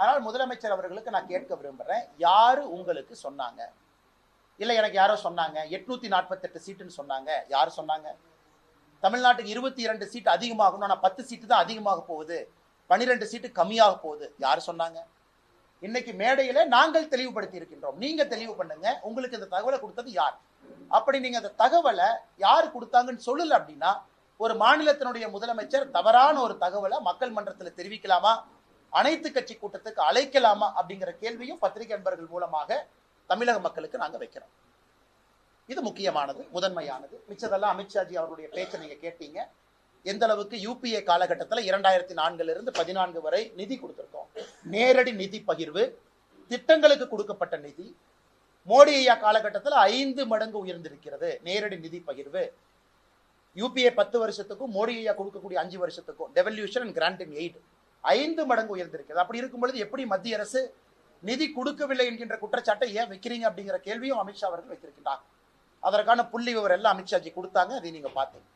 ஆனால் முதலமைச்சர் அவர்களுக்கு நான் கேட்க விரும்புகிறேன் யாரு உங்களுக்கு சொன்னாங்க? இல்லை எனக்கு யாரோ சொன்னாங்க? எட்நூத்தி நாற்பத்தெட்டு சீட்டுன்னு சொன்னாங்க. யார் சொன்னாங்க? தமிழ்நாட்டுக்கு இருபத்தி இரண்டு சீட் அதிகமாகணும். ஆனால் பத்து சீட்டு தான் அதிகமாக போகுது. பன்னிரெண்டு சீட்டு கம்மியாக போகுது. யார் சொன்னாங்க? இன்னைக்கு மேடையில நாங்கள் தெளிவுபடுத்தி இருக்கின்றோம். நீங்க தெளிவு பண்ணுங்க. உங்களுக்கு இந்த தகவலை கொடுத்தது யார்? அப்படி நீங்க அந்த தகவலை யார் கொடுத்தாங்கன்னு சொல்லல அப்படின்னா ஒரு மாநிலத்தினுடைய முதலமைச்சர் தவறான ஒரு தகவலை மக்கள் மன்றத்தில் தெரிவிக்கலாமா? அனைத்து கட்சி கூட்டத்துக்கு அழைக்கலாமா அப்படிங்கிற கேள்வியும் பத்திரிகை நண்பர்கள் மூலமாக தமிழக மக்களுக்கு நாங்க வைக்கிறோம். இது முக்கியமானது முதன்மையானது. மிச்சதெல்லாம் அமித்ஷாஜி அவருடைய பேச்சை நீங்க கேட்டீங்க. எந்த அளவுக்கு யூபிஏ காலகட்டத்தில் இரண்டாயிரத்தி நான்குல இருந்து பதினான்கு வரை நிதி கொடுத்திருக்கோம். நேரடி நிதி பகிர்வு திட்டங்களுக்கு கொடுக்கப்பட்ட நிதி மோடி ஐயா காலகட்டத்தில் ஐந்து மடங்கு உயர்ந்திருக்கிறது. நேரடி நிதி பகிர்வு. யூபிஏ பத்து வருஷத்துக்கும் மோடி ஐயா கொடுக்கக்கூடிய அஞ்சு வருஷத்துக்கும் devolution and grant in aid ஐந்து மடங்கு உயர்ந்திருக்கிறது. அப்படி இருக்கும் பொழுது எப்படி மத்திய அரசு நிதி கொடுக்கவில்லை என்கின்ற குற்றச்சாட்டை ஏன் வைக்கிறீங்க அப்படிங்கிற கேள்வியும் அமித்ஷா அவர்கள் வைத்திருக்கின்றார். அதற்கான புள்ளி விவரம் எல்லாம் அமித்ஷாஜி கொடுத்தாங்க அதை நீங்க பார்த்தீங்க.